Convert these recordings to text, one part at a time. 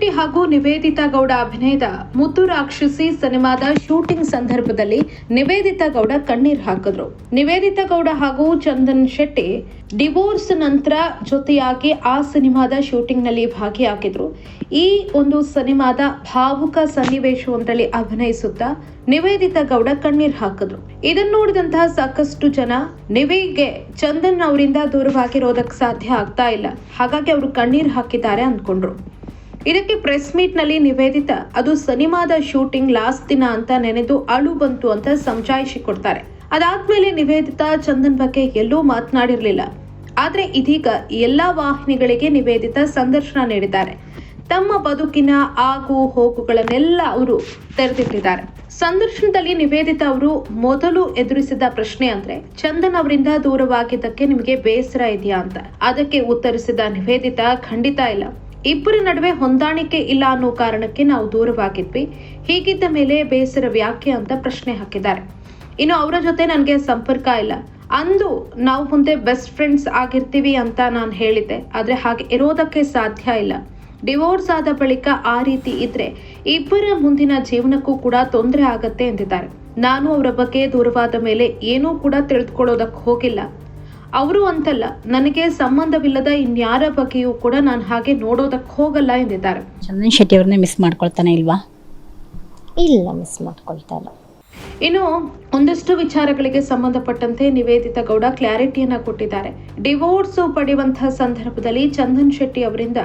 ಶೆಟ್ಟಿ ಹಾಗೂ ನಿವೇದಿತಾ ಗೌಡ ಅಭಿನಯದ ಮುದ್ದು ರಾಕ್ಷಸಿ ಸಿನಿಮಾದ ಶೂಟಿಂಗ್ ಸಂದರ್ಭದಲ್ಲಿ ನಿವೇದಿತಾ ಗೌಡ ಕಣ್ಣೀರ್ ಹಾಕಿದ್ರು. ನಿವೇದಿತಾ ಗೌಡ ಹಾಗೂ ಚಂದನ್ ಶೆಟ್ಟಿ ಡಿವೋರ್ಸ್ ನಂತರ ಜೊತೆಯಾಗಿ ಆ ಸಿನಿಮಾದ ಶೂಟಿಂಗ್ನಲ್ಲಿ ಭಾಗಿಯಾಗಿದ್ರು. ಈ ಒಂದು ಸಿನಿಮಾದ ಭಾವುಕ ಸನ್ನಿವೇಶವೊಂದರಲ್ಲಿ ಅಭಿನಯಿಸುತ್ತಾ ನಿವೇದಿತಾ ಗೌಡ ಕಣ್ಣೀರ್ ಹಾಕಿದ್ರು. ಇದನ್ನು ನೋಡಿದಂತಹ ಸಾಕಷ್ಟು ಜನ ನಿವೇಗೆ ಚಂದನ್ ಅವರಿಂದ ದೂರವಾಗಿರೋದಕ್ಕೆ ಸಾಧ್ಯ ಆಗ್ತಾ ಇಲ್ಲ. ಹಾಗಾಗಿ ಅವರು ಕಣ್ಣೀರ್ ಹಾಕಿದ್ದಾರೆ ಅಂದ್ಕೊಂಡ್ರು. ಇದಕ್ಕೆ ಪ್ರೆಸ್ ಮೀಟ್ನಲ್ಲಿ ನಿವೇದಿತ, ಅದು ಸಿನಿಮಾದ ಶೂಟಿಂಗ್ ಲಾಸ್ಟ್ ದಿನ ಅಂತ ನೆನೆದು ಅಳು ಬಂತು ಅಂತ ಸಮಜಾಯಿಷಿ ಕೊಡ್ತಾರೆ ಅದಾದ್ಮೇಲೆ ನಿವೇದಿತ ಚಂದನ್ ಬಗ್ಗೆ ಎಲ್ಲೂ ಮಾತನಾಡಿರಲಿಲ್ಲ. ಆದ್ರೆ ಇದೀಗ ಎಲ್ಲಾ ವಾಹಿನಿಗಳಿಗೆ ನಿವೇದಿತ ಸಂದರ್ಶನ ನೀಡಿದ್ದಾರೆ. ತಮ್ಮ ಬದುಕಿನ ಆಗು ಹೋಗುಗಳನ್ನೆಲ್ಲ ಅವರು ತೆರೆದಿಟ್ಟಿದ್ದಾರೆ. ಸಂದರ್ಶನದಲ್ಲಿ ನಿವೇದಿತ ಅವರು ಮೊದಲು ಎದುರಿಸಿದ ಪ್ರಶ್ನೆ ಅಂದ್ರೆ, ಚಂದನ್ ಅವರಿಂದ ದೂರವಾಗಿದ್ದಕ್ಕೆ ನಿಮಗೆ ಬೇಸರ ಇದೆಯಾ? ಅಂತ. ಅದಕ್ಕೆ ಉತ್ತರಿಸಿದ ನಿವೇದಿತ, ಖಂಡಿತ ಇಲ್ಲ. ಇಬ್ಬರ ನಡುವೆ ಹೊಂದಾಣಿಕೆ ಇಲ್ಲ ಅನ್ನೋ ಕಾರಣಕ್ಕೆ ನಾವು ದೂರವಾಗಿದ್ವಿ. ಹೀಗಿದ್ದ ಮೇಲೆ ಬೇಸರ ವ್ಯಾಖ್ಯೆ ಅಂತ ಪ್ರಶ್ನೆ ಹಾಕಿದ್ದಾರೆ. ಇನ್ನು ಅವರ ಜೊತೆ ನನಗೆ ಸಂಪರ್ಕ ಇಲ್ಲ. ಅಂದು ನಾವು ಮುಂದೆ ಬೆಸ್ಟ್ ಫ್ರೆಂಡ್ಸ್ ಆಗಿರ್ತೀವಿ ಅಂತ ನಾನು ಹೇಳಿದ್ದೆ. ಆದರೆ ಹಾಗೆ ಇರೋದಕ್ಕೆ ಸಾಧ್ಯ ಇಲ್ಲ. ಡಿವೋರ್ಸ್ ಆದ ಬಳಿಕ ಆ ರೀತಿ ಇದ್ರೆ ಇಬ್ಬರ ಮುಂದಿನ ಜೀವನಕ್ಕೂ ಕೂಡ ತೊಂದರೆ ಆಗತ್ತೆ ಎಂದಿದ್ದಾರೆ. ನಾನು ಅವರ ಬಗ್ಗೆ ದೂರವಾದ ಮೇಲೆ ಏನೂ ಕೂಡ ತಿಳಿದುಕೊಳ್ಳೋದಕ್ಕೆ ಹೋಗಿಲ್ಲ. ಅವರು ಅಂತಲ್ಲ ನನಗೆ ಸಂಬಂಧವಿಲ್ಲದ ಇನ್ಯಾರ ಬಗ್ಗೆಯೂ ಕೂಡ ನಾನು ಹಾಗೆ ನೋಡೋದಕ್ಕೆ ಹೋಗಲ್ಲ ಎಂದಿದ್ದಾರೆ. ಚಂದನ್ ಶೆಟ್ಟಿ ಅವ್ರನ್ನೇ ಮಿಸ್ ಮಾಡ್ಕೊಳ್ತಾನೆ ಇಲ್ವಾ? ಇಲ್ಲ ಮಿಸ್ ಮಾಡ್ಕೊಳ್ತಾ ಇಲ್ಲ. ಇನ್ನು ಒಂದಷ್ಟು ವಿಚಾರಗಳಿಗೆ ಸಂಬಂಧಪಟ್ಟಂತೆ ನಿವೇದಿತಾ ಗೌಡ ಕ್ಲಾರಿಟಿಯನ್ನ ಕೊಟ್ಟಿದ್ದಾರೆ. ಡಿವೋರ್ಸ್ ಪಡೆಯುವಂತಹ ಸಂದರ್ಭದಲ್ಲಿ ಚಂದನ್ ಶೆಟ್ಟಿ ಅವರಿಂದ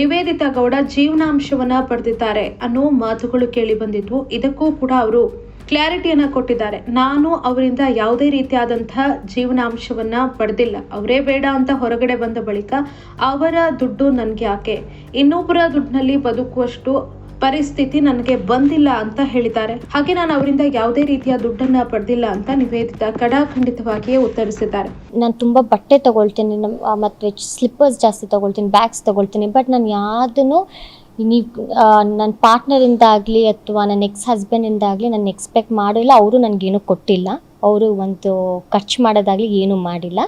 ನಿವೇದಿತಾ ಗೌಡ ಜೀವನಾಂಶವನ್ನ ಪಡೆದಿದ್ದಾರೆ ಅನ್ನೋ ಮಾತುಗಳು ಕೇಳಿ ಬಂದಿದ್ವು. ಇದಕ್ಕೂ ಕೂಡ ಅವರು ಕ್ಲಾರಿಟಿಯನ್ನ ಕೊಟ್ಟಿದ್ದಾರೆ. ನಾನು ಅವರಿಂದ ಯಾವುದೇ ರೀತಿಯಾದಂತಹ ಜೀವನಾಂಶವನ್ನ ಪಡೆದಿಲ್ಲ. ಅವರೇ ಬೇಡ ಅಂತ ಹೊರಗಡೆ ಬಂದ ಬಳಿಕ ಅವರ ದುಡ್ಡು ನನಗೆ ಯಾಕೆ? ಇನ್ನೊಬ್ಬರ ದುಡ್ಡಿನಲ್ಲಿ ಬದುಕುವಷ್ಟು ಪರಿಸ್ಥಿತಿ ನನಗೆ ಬಂದಿಲ್ಲ ಅಂತ ಹೇಳಿದ್ದಾರೆ. ಹಾಗೆ ನಾನು ಅವರಿಂದ ಯಾವುದೇ ರೀತಿಯ ದುಡ್ಡನ್ನ ಪಡೆದಿಲ್ಲ ಅಂತ ನಿವೇದಿತ ಕಡಾಖಂಡಿತವಾಗಿಯೇ ಉತ್ತರಿಸಿದ್ದಾರೆ. ನಾನು ತುಂಬ ಬಟ್ಟೆ ತಗೊಳ್ತೀನಿ. ಮತ್ತೆ ಸ್ಲಿಪ್ಪರ್ಸ್ ಜಾಸ್ತಿ ತಗೊಳ್ತೀನಿ ಬ್ಯಾಗ್ಸ್ ತಗೊಳ್ತೀನಿ. ಬಟ್ ನಾನು ಯಾವುದನ್ನು ನೀವು ನನ್ನ ಪಾರ್ಟ್ನರಿಂದ ಆಗಲಿ ಅಥವಾ ನನ್ನ ಎಕ್ಸ್ ಹಸ್ಬೆಂಡಿಂದ ಆಗಲಿ ನಾನು ಎಕ್ಸ್ಪೆಕ್ಟ್ ಮಾಡಿಲ್ಲ. ಅವರು ನನಗೇನು ಕೊಟ್ಟಿಲ್ಲ. ಅವರು ಒಂದು ಖರ್ಚು ಮಾಡೋದಾಗಲಿ ಏನೂ ಮಾಡಿಲ್ಲ.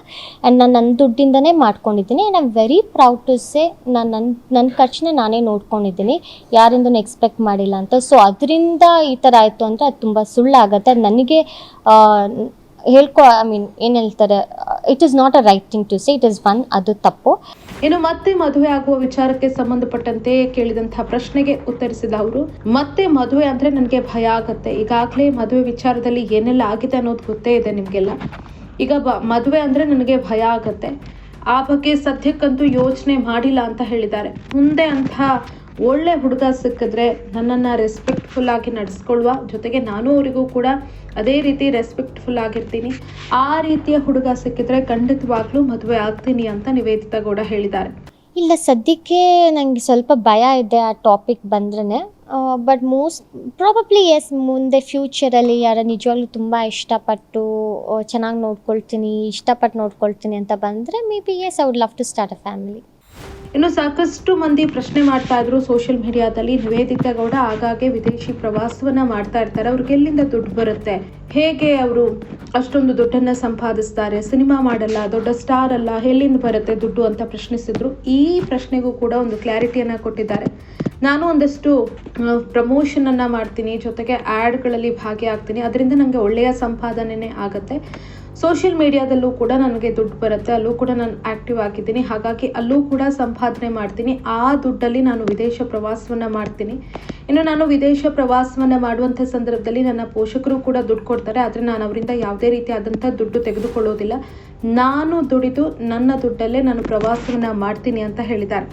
ಆ್ಯಂಡ್ ನಾನು ನನ್ನ ದುಡ್ಡಿಂದನೇ ಮಾಡ್ಕೊಂಡಿದ್ದೀನಿ. And I'm very proud to say ನಾನು ನನ್ನ ನನ್ನ ಖರ್ಚನ್ನ ನಾನೇ ನೋಡ್ಕೊಂಡಿದ್ದೀನಿ. ಯಾರಿಂದನೂ ಎಕ್ಸ್ಪೆಕ್ಟ್ ಮಾಡಿಲ್ಲ ಅಂತ. ಸೊ ಅದರಿಂದ ಈ ಥರ ಆಯಿತು ಅಂದರೆ ಅದು ತುಂಬ ಸುಳ್ಳಾಗತ್ತೆ. ಅದು ನನಗೆ ಹೇಳ್ಕೊ ಐ ಮೀನ್ ಏನು ಹೇಳ್ತಾರೆ it is not a right thing to say it is one ಅದು ತಪ್ಪು. ಇನ್ನು ಮತ್ತೆ ಮದುವೆ ಆಗುವ ವಿಚಾರಕ್ಕೆ ಸಂಬಂಧಪಟ್ಟಂತೆ ಕೇಳಿದಂತಹ ಪ್ರಶ್ನೆಗೆ ಉತ್ತರಿಸಿದ ಅವರು, ಮತ್ತೆ ಮದುವೆ ಅಂದ್ರೆ ನನಗೆ ಭಯ ಆಗತ್ತೆ. ಈಗಾಗಲೇ ಮದುವೆ ವಿಚಾರದಲ್ಲಿ ಏನೆಲ್ಲ ಆಗಿದೆ ಅನ್ನೋದು ಗೊತ್ತೇ ಇದೆ ನಿಮಗೆಲ್ಲ. ಈಗ ಬ, ಮದುವೆ ಅಂದ್ರೆ ನನಗೆ ಭಯ ಆಗತ್ತೆ. ಆ ಬಗ್ಗೆ ಸದ್ಯಕ್ಕಂತೂ ಯೋಚನೆ ಮಾಡಿಲ್ಲ ಅಂತ ಹೇಳಿದ್ದಾರೆ. ಮುಂದೆ ಅಂಥ ಒಳ್ಳೆ ಹುಡುಗ ಸಿಕ್ಕಿದ್ರೆ ನನ್ನನ್ನು ರೆಸ್ಪೆಕ್ಟ್ಫುಲ್ ಆಗಿ ನಡೆಸ್ಕೊಳ್ವ. ಜೊತೆಗೆ ನಾನು ಅವರಿಗೂ ಕೂಡ ಅದೇ ರೀತಿ ರೆಸ್ಪೆಕ್ಟ್ಫುಲ್ ಆಗಿರ್ತೀನಿ. ಆ ರೀತಿಯ ಹುಡುಗ ಸಿಕ್ಕಿದ್ರೆ ಖಂಡಿತವಾಗ್ಲೂ ಮದುವೆ ಆಗ್ತೀನಿ ಅಂತ ನಿವೇದಿತಾ ಗೌಡ ಹೇಳಿದ್ದಾರೆ. ಇಲ್ಲ, ಸದ್ಯಕ್ಕೆ ನನಗೆ ಸ್ವಲ್ಪ ಭಯ ಇದೆ ಆ ಟಾಪಿಕ್ ಬಂದ್ರೆ ಬಟ್ ಮೋಸ್ಟ್ ಪ್ರಾಬಬ್ಲಿ ಎಸ್ ಮುಂದೆ ಫ್ಯೂಚರಲ್ಲಿ ಯಾರ ನಿಜವಾಗ್ಲೂ ತುಂಬ ಇಷ್ಟಪಟ್ಟು ಚೆನ್ನಾಗಿ ನೋಡ್ಕೊಳ್ತೀನಿ ಇಷ್ಟಪಟ್ಟು ನೋಡ್ಕೊಳ್ತೀನಿ ಅಂತ ಬಂದರೆ maybe yes I would love to start a family ಇನ್ನು ಸಾಕಷ್ಟು ಮಂದಿ ಪ್ರಶ್ನೆ ಮಾಡ್ತಾ ಇದ್ರು ಸೋಷಿಯಲ್ ಮೀಡಿಯಾದಲ್ಲಿ ನಿವೇದಿತಾ ಗೌಡ ಆಗಾಗ್ಗೆ ವಿದೇಶಿ ಪ್ರವಾಸವನ್ನ ಮಾಡ್ತಾ ಇರ್ತಾರೆ. ಅವ್ರಿಗೆ ಎಲ್ಲಿಂದ ದುಡ್ಡು ಬರುತ್ತೆ? ಹೇಗೆ ಅವರು ಅಷ್ಟೊಂದು ದುಡ್ಡನ್ನ ಸಂಪಾದಿಸ್ತಾರೆ? ಸಿನಿಮಾ ಮಾಡಲ್ಲ, ದೊಡ್ಡ ಸ್ಟಾರ್ ಅಲ್ಲ, ಎಲ್ಲಿಂದ ಬರುತ್ತೆ ದುಡ್ಡು ಅಂತ ಪ್ರಶ್ನಿಸಿದ್ರು. ಈ ಪ್ರಶ್ನೆಗೂ ಕೂಡ ಒಂದು ಕ್ಲಾರಿಟಿಯನ್ನ ಕೊಟ್ಟಿದ್ದಾರೆ. ನಾನು ಒಂದಷ್ಟು ಪ್ರಮೋಷನ್ ಅನ್ನ ಮಾಡ್ತೀನಿ, ಜೊತೆಗೆ ಆ್ಯಡ್ಗಳಲ್ಲಿ ಭಾಗಿಯಾಗ್ತೀನಿ. ಅದರಿಂದ ನನಗೆ ಒಳ್ಳೆಯ ಸಂಪಾದನೆ ಆಗುತ್ತೆ. ಸೋಷಿಯಲ್ ಮೀಡಿಯಾದಲ್ಲೂ ಕೂಡ ನನಗೆ ದುಡ್ಡು ಬರುತ್ತೆ, ಅಲ್ಲೂ ಕೂಡ ನಾನು ಆಕ್ಟಿವ್ ಆಗಿದ್ದೀನಿ. ಹಾಗಾಗಿ ಅಲ್ಲೂ ಕೂಡ ಸಂಪಾದನೆ ಮಾಡ್ತೀನಿ. ಆ ದುಡ್ಡಲ್ಲಿ ನಾನು ವಿದೇಶ ಪ್ರವಾಸವನ್ನು ಮಾಡ್ತೀನಿ. ಇನ್ನು ನಾನು ವಿದೇಶ ಪ್ರವಾಸವನ್ನು ಮಾಡುವಂಥ ಸಂದರ್ಭದಲ್ಲಿ ನನ್ನ ಪೋಷಕರು ಕೂಡ ದುಡ್ಡು ಕೊಡ್ತಾರೆ. ಆದರೆ ನಾನು ಅವರಿಂದ ಯಾವುದೇ ರೀತಿಯಾದಂಥ ದುಡ್ಡು ತೆಗೆದುಕೊಳ್ಳೋದಿಲ್ಲ. ನಾನು ದುಡಿದು ನನ್ನ ದುಡ್ಡಲ್ಲೇ ನಾನು ಪ್ರವಾಸವನ್ನು ಮಾಡ್ತೀನಿ ಅಂತ ಹೇಳಿದ್ದಾರೆ.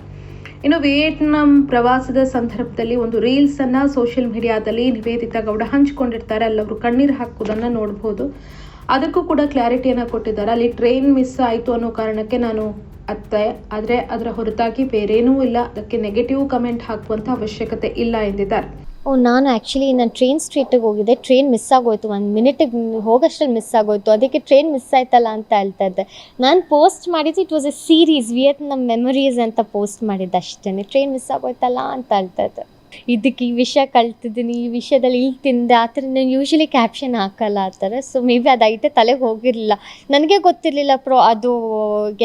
ಇನ್ನು ವಿಯೆಟ್ನಾಂ ಪ್ರವಾಸದ ಸಂದರ್ಭದಲ್ಲಿ ಒಂದು ರೀಲ್ಸನ್ನು ಸೋಷಿಯಲ್ ಮೀಡಿಯಾದಲ್ಲಿ ನಿವೇದಿತಾ ಗೌಡ ಹಂಚಿಕೊಂಡಿರ್ತಾರೆ. ಅಲ್ಲವರು ಕಣ್ಣೀರು ಹಾಕೋದನ್ನು ನೋಡಬಹುದು ಅದಕ್ಕೂ ಕೂಡ ಕ್ಲಾರಿಟಿಯನ್ನು ಕೊಟ್ಟಿದ್ದಾರೆ. ಅಲ್ಲಿ ಟ್ರೈನ್ ಮಿಸ್ ಆಯಿತು ಅನ್ನೋ ಕಾರಣಕ್ಕೆ ನಾನು ಅತ್ತೆ. ಆದರೆ ಅದರ ಹೊರತಾಗಿ ಬೇರೇನೂ ಇಲ್ಲ. ಅದಕ್ಕೆ ನೆಗೆಟಿವ್ ಕಮೆಂಟ್ ಹಾಕುವಂಥ ಅವಶ್ಯಕತೆ ಇಲ್ಲ ಎಂದಿದ್ದಾರೆ. ಓ, ನಾನು ಆ್ಯಕ್ಚುಲಿ ನಾನು ಟ್ರೈನ್ ಸ್ಟ್ರೀಟಿಗೆ ಹೋಗಿದ್ದೆ. ಟ್ರೈನ್ ಮಿಸ್ ಆಗೋಯ್ತು. ಒಂದು ಮಿನಿಟಿಗೆ ಹೋಗೋಷ್ಟ್ರಲ್ಲಿ ಮಿಸ್ ಆಗೋಯ್ತು. ಅದಕ್ಕೆ ಟ್ರೈನ್ ಮಿಸ್ ಆಯ್ತಲ್ಲ ಅಂತ ಹೇಳ್ತಾ ಇದ್ದೆ. ನಾನು ಪೋಸ್ಟ್ ಮಾಡಿದ್ದು it was a series Vietnam memories ಅಂತ ಪೋಸ್ಟ್ ಮಾಡಿದ್ದೆ ಅಷ್ಟೇ ಟ್ರೈನ್ ಮಿಸ್ ಆಗೋಯ್ತಲ್ಲ ಅಂತ ಹೇಳ್ತಾ ಇದ್ದೆ. ಇದಕ್ಕೆ ಈ ವಿಷಯ ಕಲ್ತಿದ್ದೀನಿ, ಈ ವಿಷಯದಲ್ಲಿ ಇಲ್ಲಿ ತಿಂದೆ, ಆ ಥರ ನಾನು ಯೂಶ್ವಲಿ ಕ್ಯಾಪ್ಷನ್ ಹಾಕಲ್ಲ ಆ ಥರ. ಸೊ ಮೇ ಬಿ ಅದು ಐತೆ, ತಲೆಗೆ ಹೋಗಿರಲಿಲ್ಲ. ನನಗೆ ಗೊತ್ತಿರಲಿಲ್ಲ ಪ್ರೋ ಅದು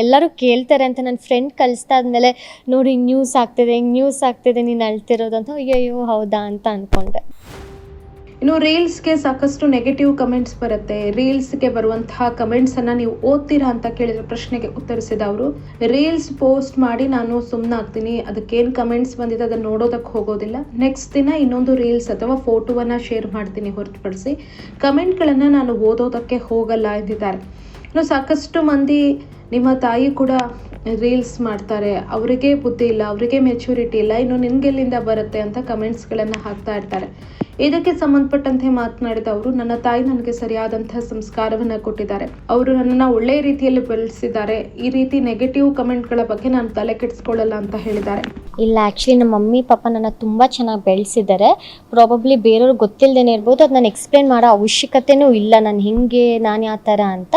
ಎಲ್ಲರೂ ಕೇಳ್ತಾರೆ ಅಂತ ನನ್ನ ಫ್ರೆಂಡ್ ಕಳಿಸ್ದಾದ್ಮೇಲೆ ನೋಡಿ ಹಿಂಗೆ ನ್ಯೂಸ್ ಆಗ್ತಿದೆ, ಹಿಂಗೆ ನ್ಯೂಸ್ ಆಗ್ತಿದೆ, ನೀನು ಅಳ್ತಿರೋದು ಅಂತ. ಅಯ್ಯೋ ಹೌದಾ ಅಂತ ಅಂದ್ಕೊಂಡೆ ಇನ್ನು ರೀಲ್ಸ್ಗೆ ಸಾಕಷ್ಟು ನೆಗೆಟಿವ್ ಕಮೆಂಟ್ಸ್ ಬರುತ್ತೆ. ರೀಲ್ಸ್ಗೆ ಬರುವಂತಹ ಕಮೆಂಟ್ಸನ್ನು ನೀವು ಓದ್ತೀರಾ ಅಂತ ಕೇಳಿದ ಪ್ರಶ್ನೆಗೆ ಉತ್ತರಿಸಿದ ಅವರು, ರೀಲ್ಸ್ ಪೋಸ್ಟ್ ಮಾಡಿ ನಾನು ಸುಮ್ಮನಾಗ್ತೀನಿ ಅದಕ್ಕೇನು ಕಮೆಂಟ್ಸ್ ಬಂದಿದೆ ಅದನ್ನು ನೋಡೋದಕ್ಕೆ ಹೋಗೋದಿಲ್ಲ. ನೆಕ್ಸ್ಟ್ ದಿನ ಇನ್ನೊಂದು ರೀಲ್ಸ್ ಅಥವಾ ಫೋಟೋವನ್ನು ಶೇರ್ ಮಾಡ್ತೀನಿ ಹೊರತುಪಡಿಸಿ. ಕಮೆಂಟ್ಗಳನ್ನು ನಾನು ಓದೋದಕ್ಕೆ ಹೋಗಲ್ಲ ಎಂದಿದ್ದಾರೆ. ಇನ್ನು ಸಾಕಷ್ಟು ಮಂದಿ ನಿಮ್ಮ ತಾಯಿ ಕೂಡ ರೀಲ್ಸ್ ಮಾಡ್ತಾರೆ. ಅವರಿಗೆ ಬುದ್ಧಿ ಇಲ್ಲ, ಅವರಿಗೆ ಮೆಚುರಿಟಿ ಇಲ್ಲ, ಇನ್ನು ನಿನ್ಗೆಲ್ಲಿಂದ ಬರುತ್ತೆ ಅಂತ ಕಮೆಂಟ್ಸ್ಗಳನ್ನು ಹಾಕ್ತಾ ಇರ್ತಾರೆ. ಇದಕ್ಕೆ ಸಂಬಂಧಪಟ್ಟಂತೆ ಮಾತನಾಡಿದ ಅವರು, ನನ್ನ ತಾಯಿ ನನಗೆ ಸರಿಯಾದಂತಹ ಸಂಸ್ಕಾರವನ್ನು ಕೊಟ್ಟಿದ್ದಾರೆ. ಅವರು ನನ್ನನ್ನು ಒಳ್ಳೆಯ ರೀತಿಯಲ್ಲಿ ಬೆಳೆಸಿದ್ದಾರೆ. ಈ ರೀತಿ ನೆಗೆಟಿವ್ ಕಮೆಂಟ್ಗಳ ಬಗ್ಗೆ ನಾನು ತಲೆ ಕೆಡಿಸ್ಕೊಳ್ಳಲ್ಲ ಅಂತ ಹೇಳಿದ್ದಾರೆ. ಇಲ್ಲ ಆ್ಯಕ್ಚುಲಿ ನಮ್ಮ ಮಮ್ಮಿ, ಪಾಪ ನನ್ನ ತುಂಬ ಚೆನ್ನಾಗಿ ಬೆಳೆಸಿದ್ದಾರೆ. ಪ್ರಾಬಬ್ಲಿ ಬೇರೆಯವ್ರು ಗೊತ್ತಿಲ್ಲದೇನೆ ಇರ್ಬೋದು. ಅದು ನಾನು ಎಕ್ಸ್ಪ್ಲೇನ್ ಮಾಡೋ ಅವಶ್ಯಕತೆನೂ ಇಲ್ಲ. ನಾನು ಹಿಂಗೆ, ನಾನು ಯಾವ ಥರ ಅಂತ.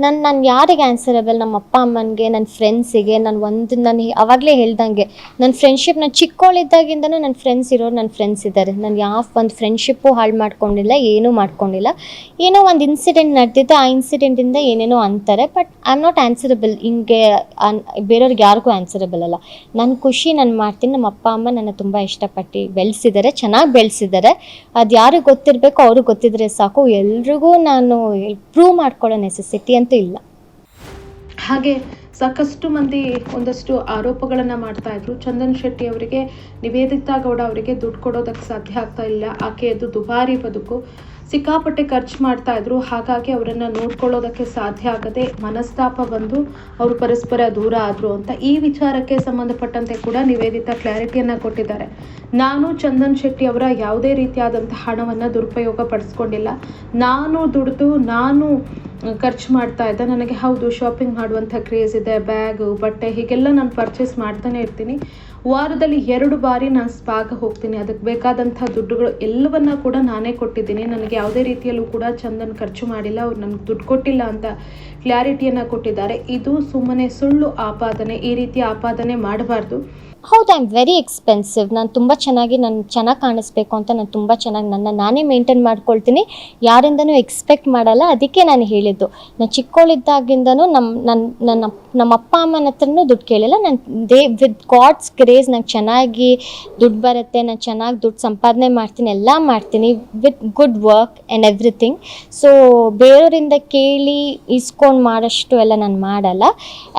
ನಾನು ನಾನು ಯಾರಿಗೆ ಆನ್ಸರಬಲ್ ನಮ್ಮ ಅಪ್ಪ ಅಮ್ಮನಿಗೆ ನನ್ನ ಫ್ರೆಂಡ್ಸಿಗೆ ನಾನು ಒಂದು, ನಾನು ಅವಾಗಲೇ ಹೇಳ್ದಂಗೆ. ನನ್ನ ಫ್ರೆಂಡ್ಶಿಪ್ ನಾನು ಚಿಕ್ಕವಳಿದ್ದಾಗಿಂದನೂ ನನ್ನ ಫ್ರೆಂಡ್ಸ್ ಇರೋರು ನನ್ನ ಫ್ರೆಂಡ್ಸ್ ಇದ್ದಾರೆ. ನಾನು ಯಾವ, ಒಂದು ಫ್ರೆಂಡ್ಶಿಪ್ಪು ಹಾಳು ಮಾಡ್ಕೊಂಡಿಲ್ಲ, ಏನೂ ಮಾಡ್ಕೊಂಡಿಲ್ಲ. ಏನೋ ಒಂದು ಇನ್ಸಿಡೆಂಟ್ ನಡೆದಿತ್ತು, ಆ ಇನ್ಸಿಡೆಂಟಿಂದ ಏನೇನೋ ಅಂತಾರೆ but I am not answerable ಹಿಂಗೆ, ಅನ್, ಬೇರೆಯವ್ರಿಗೆ ಯಾರಿಗೂ ಆನ್ಸರಬಲ್ ಅಲ್ಲ. ನನ್ನ ಖುಷಿ, ನಾನು ಮಾಡ್ತೀನಿ ನಮ್ಮ ಅಪ್ಪ, ಅಮ್ಮ ನನ್ನ ತುಂಬ ಇಷ್ಟಪಟ್ಟು ಬೆಳೆಸಿದ್ದಾರೆ ಚೆನ್ನಾಗಿ ಬೆಳೆಸಿದ್ದಾರೆ ಅದು ಯಾರಿಗೆ ಗೊತ್ತಿರಬೇಕು ಅವ್ರಿಗೆ ಗೊತ್ತಿದ್ರೆ ಸಾಕು. ಎಲ್ರಿಗೂ ನಾನು ಪ್ರೂವ್ ಮಾಡ್ಕೊಳ್ಳೋ ನೆಸೆಸಿಟಿ ಅಂತೂ ಇಲ್ಲ. ಹಾಗೆ ಸಾಕಷ್ಟು ಮಂದಿ ಒಂದಷ್ಟು ಆರೋಪಗಳನ್ನು ಮಾಡ್ತಾ ಇದ್ರು. ಚಂದನ್ ಶೆಟ್ಟಿ ಅವರಿಗೆ, ನಿವೇದಿತಾ ಗೌಡ ಅವರಿಗೆ ದುಡ್ಡು ಕೊಡೋದಕ್ಕೆ ಸಾಧ್ಯ ಆಗ್ತಾ ಇಲ್ಲ. ಆಕೆಯದು ದುಬಾರಿ ಬದುಕು, ಸಿಕ್ಕಾಪಟ್ಟೆ ಖರ್ಚು ಮಾಡ್ತಾ ಇದ್ರು. ಹಾಗಾಗಿ ಅವರನ್ನು ನೋಡ್ಕೊಳ್ಳೋದಕ್ಕೆ ಸಾಧ್ಯ ಆಗದೆ ಮನಸ್ತಾಪ ಬಂದು ಅವರು ಪರಸ್ಪರ ದೂರ ಆದರು ಅಂತ ಈ ವಿಚಾರಕ್ಕೆ ಸಂಬಂಧಪಟ್ಟಂತೆ ಕೂಡ ನಿವೇದಿತಾ ಕ್ಲಾರಿಟಿಯನ್ನು ಕೊಟ್ಟಿದ್ದಾರೆ. ನಾನು ಚಂದನ್ ಶೆಟ್ಟಿ ಅವರ ಯಾವುದೇ ರೀತಿಯಾದಂಥ ಹಣವನ್ನು ದುರುಪಯೋಗ ಪಡಿಸ್ಕೊಂಡಿಲ್ಲ. ನಾನು ದುಡಿದು, ನಾನು ಖರ್ಚು ಮಾಡ್ತಾ ಇದ್ದೆ. ನನಗೆ ಹೌದು ಶಾಪಿಂಗ್ ಮಾಡುವಂಥ ಕ್ರೇಜ್ ಇದೆ ಬ್ಯಾಗು ಬಟ್ಟೆ, ಹೀಗೆಲ್ಲ ನಾನು ಪರ್ಚೇಸ್ ಮಾಡ್ತಾನೆ ಇರ್ತೀನಿ. ವಾರದಲ್ಲಿ ಎರಡು ಬಾರಿ ನಾನು ಸ್ಪಾಗೆ ಹೋಗ್ತೀನಿ. ಅದಕ್ಕೆ ಬೇಕಾದಂಥ ದುಡ್ಡುಗಳು ಎಲ್ಲವನ್ನ ಕೂಡ ನಾನೇ ಕೊಟ್ಟಿದ್ದೀನಿ. ನನಗೆ ಯಾವುದೇ ರೀತಿಯಲ್ಲೂ ಕೂಡ ಚಂದನ್ ಖರ್ಚು ಮಾಡಿಲ್ಲ. ಅವ್ರು ನನಗೆ ದುಡ್ಡು ಕೊಟ್ಟಿಲ್ಲ ಅಂತ ಕ್ಲಾರಿಟಿಯನ್ನು ಕೊಟ್ಟಿದ್ದಾರೆ. ಇದು ಸುಮ್ಮನೆ ಸುಳ್ಳು ಆಪಾದನೆ. ಈ ರೀತಿ ಆಪಾದನೆ ಮಾಡಬಾರ್ದು. ಹೌದು ಐ ಆಮ್ ವೆರಿ ಎಕ್ಸ್ಪೆನ್ಸಿವ್ ನಾನು ತುಂಬ ಚೆನ್ನಾಗಿ ನಾನು ಚೆನ್ನಾಗಿ ಕಾಣಿಸ್ಬೇಕು ಅಂತ ನಾನು ತುಂಬ ಚೆನ್ನಾಗಿ ನನ್ನ ನಾನೇ ಮೇಂಟೈನ್ ಮಾಡ್ಕೊಳ್ತೀನಿ. ಯಾರಿಂದನೂ ಎಕ್ಸ್ಪೆಕ್ಟ್ ಮಾಡಲ್ಲ, ಅದಕ್ಕೆ ನಾನು ಹೇಳಿದ್ದು. ನಾನು ಚಿಕ್ಕವಳಿದ್ದಾಗಿಂದನೂ ನಮ್ಮ ನನ್ನ ನನ್ನ ನಮ್ಮ ಅಪ್ಪ, ಅಮ್ಮನ ಹತ್ರನೂ ದುಡ್ಡು ಕೇಳಿಲ್ಲ. ನಾನು ದೇ ವಿತ್ ಗಾಡ್ಸ್ ಕ್ರೇಜ್ ನಂಗೆ ಚೆನ್ನಾಗಿ ದುಡ್ಡು ಬರುತ್ತೆ, ನಾನು ಚೆನ್ನಾಗಿ ದುಡ್ಡು ಸಂಪಾದನೆ ಮಾಡ್ತೀನಿ, ಎಲ್ಲ ಮಾಡ್ತೀನಿ with good work and everything so ಬೇರೆಯವರಿಂದ ಕೇಳಿ ಇಸ್ಕೊಂಡು ಮಾಡೋಷ್ಟು ಎಲ್ಲ ನಾನು ಮಾಡಲ್ಲ.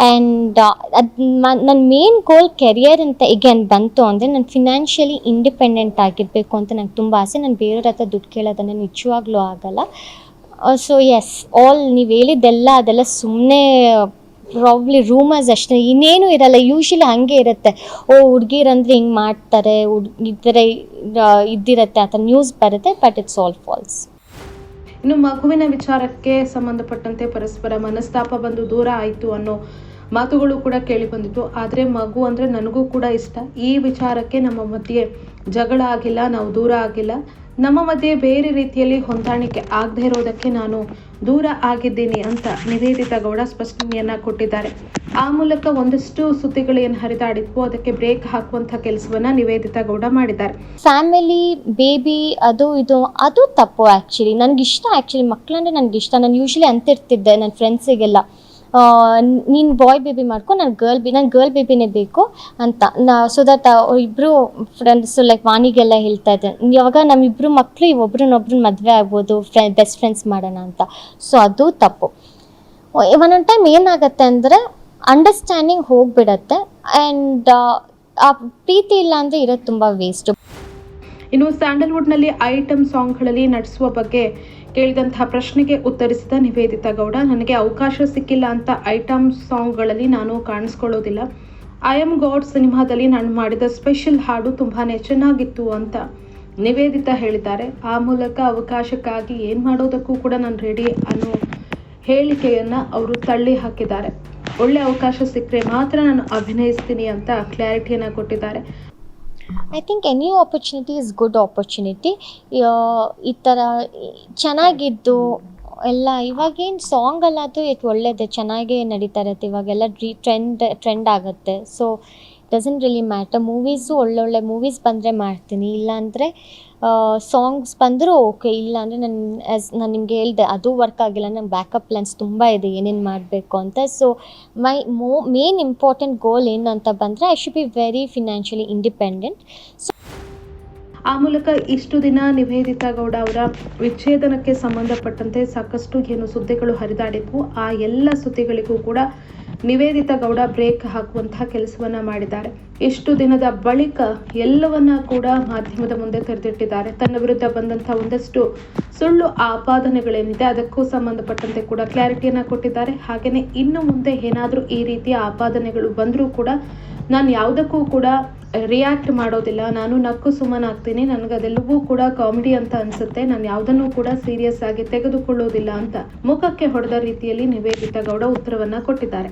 ಆ್ಯಂಡ್ ಅದು ನನ್ನ ಮೇನ್ ಗೋಲ್ ಕೆರಿಯರ್ ಅಂತ ಎಗೇನ್ ಬಂತು ಅಂದರೆ ನಾನು ಫಿನಾನ್ಷಿಯಲಿ ಇಂಡಿಪೆಂಡೆಂಟ್ ಆಗಿರಬೇಕು ಅಂತ ನಂಗೆ ತುಂಬ ಆಸೆ. ನಾನು ಬೇರೆಯವ್ರ ಹತ್ರ ದುಡ್ಡು ಕೇಳೋದನ್ನು ನಿಜವಾಗ್ಲೂ ಆಗಲ್ಲ. ಸೊ ಎಸ್ ಆಲ್ ನೀವು ಹೇಳಿದ್ದೆಲ್ಲ ಅದೆಲ್ಲ ಸುಮ್ಮನೆ ಪ್ರಾಬ್ಲಿ ರೂಮರ್ಸ್ ಅಷ್ಟೇ. ಇನ್ನೇನು ಇರಲ್ಲ ಯೂಶಲಿ ಹಾಗೆ ಇರುತ್ತೆ. ಓ ಹುಡುಗಿರಂದ್ರೆ ಹಿಂಗೆ ಮಾಡ್ತಾರೆ, ಹುಡ್, ಈ ಥರ ಇದ್ದಿರತ್ತೆ, ಆ ಥರ ನ್ಯೂಸ್ ಬರುತ್ತೆ ಬಟ್ ಇಟ್ಸ್ ಆಲ್ ಫಾಲ್ಸ್ ಇನ್ನು ಮಗುವಿನ ವಿಚಾರಕ್ಕೆ ಸಂಬಂಧಪಟ್ಟಂತೆ ಪರಸ್ಪರ ಮನಸ್ತಾಪ ಬಂದು ದೂರ ಆಯಿತು ಅನ್ನೋ ಮಾತುಗಳು ಕೂಡ ಕೇಳಿ ಬಂದಿತ್ತು. ಆದರೆ ಮಗು ಅಂದರೆ ನನಗೂ ಕೂಡ ಇಷ್ಟ. ಈ ವಿಚಾರಕ್ಕೆ ನಮ್ಮ ಮಧ್ಯೆ ಜಗಳ ಆಗಿಲ್ಲ, ನಾವು ದೂರ ಆಗಿಲ್ಲ. ನಮ್ಮ ಮಧ್ಯೆ ಬೇರೆ ರೀತಿಯಲ್ಲಿ ಹೊಂದಾಣಿಕೆ ಆಗದೇ ಇರೋದಕ್ಕೆ ನಾನು ದೂರ ಆಗಿದ್ದೀನಿ ಅಂತ ನಿವೇದಿತಾ ಗೌಡ ಸ್ಪಷ್ಟನೆಯನ್ನ ಕೊಟ್ಟಿದ್ದಾರೆ. ಆ ಮೂಲಕ ಒಂದಷ್ಟು ಸುದ್ದಿಗಳು ಏನು ಹರಿದಾಡಿದ್ವು ಅದಕ್ಕೆ ಬ್ರೇಕ್ ಹಾಕುವಂಥ ಕೆಲಸವನ್ನ ನಿವೇದಿತ ಗೌಡ ಮಾಡಿದ್ದಾರೆ. ಫ್ಯಾಮಿಲಿ, ಬೇಬಿ, ಅದು ಇದು, ಅದು ತಪ್ಪು ಆ್ಯಕ್ಚುಲಿ ನನಗಿಷ್ಟ ಆ್ಯಕ್ಚುಲಿ ಮಕ್ಕಳಂದ್ರೆ ನನಗಿಷ್ಟ. ನಾನು ಯೂಶ್ವಲಿ ಅಂತಿರ್ತಿದ್ದೆ ನನ್ನ ಫ್ರೆಂಡ್ಸಿಗೆಲ್ಲ ನೀನು ಬಾಯ್ ಬೇಬಿ ಮಾಡ್ಕೊ, ನಾನು ಗರ್ಲ್ ಬಿ, ನಾನು ಗರ್ಲ್ ಬೇಬಿನೇ ಬೇಕು ಅಂತ. ನಾ ಸೊ ದಟ್ ಇಬ್ಬರು ಫ್ರೆಂಡ್ಸು ಲೈಕ್ ವಾಣಿಗೆಲ್ಲ ಹೇಳ್ತಾ ಇದ್ದೆ. ಇವಾಗ ನಮ್ಮಿಬ್ಬರು ಮಕ್ಕಳು ಒಬ್ರನ್ನೊಬ್ರನ್ನ ಮದುವೆ ಆಗ್ಬೋದು ಫ್ರೆ ಬೆಸ್ಟ್ ಫ್ರೆಂಡ್ಸ್ ಮಾಡೋಣ ಅಂತ. ಸೊ ಅದು ತಪ್ಪು. ಒಂದೊಂದು ಟೈಮ್ ಏನಾಗುತ್ತೆ ಅಂದರೆ ಅಂಡರ್ಸ್ಟ್ಯಾಂಡಿಂಗ್ ಹೋಗ್ಬಿಡತ್ತೆ. ಆ್ಯಂಡ್ ಆ ಪ್ರೀತಿ ಇಲ್ಲ ಅಂದರೆ ಇರೋದು ತುಂಬ ವೇಸ್ಟು ಇನ್ನು ಸ್ಯಾಂಡಲ್ವುಡ್ನಲ್ಲಿ ಐಟಮ್ ಸಾಂಗ್ಗಳಲ್ಲಿ ನಟಿಸುವ ಬಗ್ಗೆ ಕೇಳಿದಂತಹ ಪ್ರಶ್ನೆಗೆ ಉತ್ತರಿಸಿದ ನಿವೇದಿತಾ ಗೌಡ, ನನಗೆ ಅವಕಾಶ ಸಿಕ್ಕಿಲ್ಲ ಅಂತ ಐಟಮ್ ಸಾಂಗ್ಗಳಲ್ಲಿ ನಾನು ಕಾಣಿಸ್ಕೊಳ್ಳೋದಿಲ್ಲ. ಐ ಆಮ್ ಗಾಡ್ ಸಿನಿಮಾದಲ್ಲಿ ನಾನು ಮಾಡಿದ ಸ್ಪೆಷಲ್ ಹಾಡು ತುಂಬಾ ಚೆನ್ನಾಗಿತ್ತು ಅಂತ ನಿವೇದಿತ ಹೇಳಿದ್ದಾರೆ. ಆ ಮೂಲಕ ಅವಕಾಶಕ್ಕಾಗಿ ಏನು ಮಾಡೋದಕ್ಕೂ ಕೂಡ ನಾನು ರೆಡಿ ಅನ್ನೋ ಹೇಳಿಕೆಯನ್ನು ಅವರು ತಳ್ಳಿ ಹಾಕಿದ್ದಾರೆ. ಒಳ್ಳೆ ಅವಕಾಶ ಸಿಕ್ಕರೆ ಮಾತ್ರ ನಾನು ಅಭಿನಯಿಸ್ತೀನಿ ಅಂತ ಕ್ಲಾರಿಟಿಯನ್ನು ಕೊಟ್ಟಿದ್ದಾರೆ. I think any opportunity is good opportunity ಈ ಥರ ಚೆನ್ನಾಗಿದ್ದು ಎಲ್ಲ ಇವಾಗೇನು ಸಾಂಗಲ್ಲಾದರೂ ಇದು ಒಳ್ಳೆಯದೇ ಚೆನ್ನಾಗೇ ನಡೀತಾ ಇರುತ್ತೆ. ಇವಾಗೆಲ್ಲ ಡ್ರೀ ಟ್ರೆಂಡ್ ಟ್ರೆಂಡ್ ಆಗುತ್ತೆ. So doesn't really matter movies ಒಳ್ಳೊಳ್ಳೆ ಮೂವೀಸ್ ಬಂದರೆ ಮಾಡ್ತೀನಿ. ಇಲ್ಲಾಂದರೆ ಸಾಂಗ್ಸ್ ಬಂದರೂ ಓಕೆ ಇಲ್ಲ ಅಂದರೆ ನಾನು ಆ್ಯಸ್ ನಾನು ನಿಮಗೆ ಹೇಳಿದೆ, ಅದು ವರ್ಕ್ ಆಗಿಲ್ಲ, ನಂಗೆ ಬ್ಯಾಕಪ್ ಪ್ಲ್ಯಾನ್ಸ್ ತುಂಬ ಇದೆ, ಏನೇನು ಮಾಡಬೇಕು ಅಂತ. ಸೊ ಮೈ ಮೋ ಮೇನ್ ಇಂಪಾರ್ಟೆಂಟ್ ಗೋಲ್ ಏನು ಅಂತ ಬಂದರೆ I should be very financially independent so ಆ ಮೂಲಕ ಇಷ್ಟು ದಿನ ನಿವೇದಿತಾ ಗೌಡ ಅವರ ವಿಚ್ಛೇದನಕ್ಕೆ ಸಂಬಂಧಪಟ್ಟಂತೆ ಸಾಕಷ್ಟು ಏನು ಸುದ್ದಿಗಳು ಹರಿದಾಡಿದ್ವು, ಆ ಎಲ್ಲ ಸುದ್ದಿಗಳಿಗೂ ಕೂಡ ನಿವೇದಿತಾ ಗೌಡ ಬ್ರೇಕ್ ಹಾಕುವಂತಹ ಕೆಲಸವನ್ನ ಮಾಡಿದ್ದಾರೆ. ಇಷ್ಟು ದಿನದ ಬಳಿಕ ಎಲ್ಲವನ್ನ ಕೂಡ ಮಾಧ್ಯಮದ ಮುಂದೆ ತೆರೆದಿಟ್ಟಿದ್ದಾರೆ. ತನ್ನ ವಿರುದ್ಧ ಬಂದಂತಹ ಒಂದಷ್ಟು ಸುಳ್ಳು ಆಪಾದನೆಗಳೇನಿದೆ, ಅದಕ್ಕೂ ಸಂಬಂಧಪಟ್ಟಂತೆ ಕೂಡ ಕ್ಲಾರಿಟಿಯನ್ನ ಕೊಟ್ಟಿದ್ದಾರೆ. ಹಾಗೆಯೇ ಇನ್ನು ಮುಂದೆ ಏನಾದರೂ ಈ ರೀತಿಯ ಆಪಾದನೆಗಳು ಬಂದರೂ ಕೂಡ ನಾನು ಯಾವುದಕ್ಕೂ ಕೂಡ ರಿಯಾಕ್ಟ್ ಮಾಡೋದಿಲ್ಲ. ನಾನು ನಕ್ಕು ಸುಮ್ಮನಾಗ್ತೀನಿ. ನನಗೆ ಅದೆಲ್ಲವೂ ಕೂಡ ಕಾಮಿಡಿ ಅಂತ ಅನ್ಸುತ್ತೆ. ನಾನು ಯಾವುದನ್ನು ಕೂಡ ಸೀರಿಯಸ್ ಆಗಿ ತೆಗೆದುಕೊಳ್ಳೋದಿಲ್ಲ ಅಂತ ಮುಖಕ್ಕೆ ಹೊಡೆದ ರೀತಿಯಲ್ಲಿ ನಿವೇದಿತಾ ಗೌಡ ಉತ್ತರವನ್ನ ಕೊಟ್ಟಿದ್ದಾರೆ.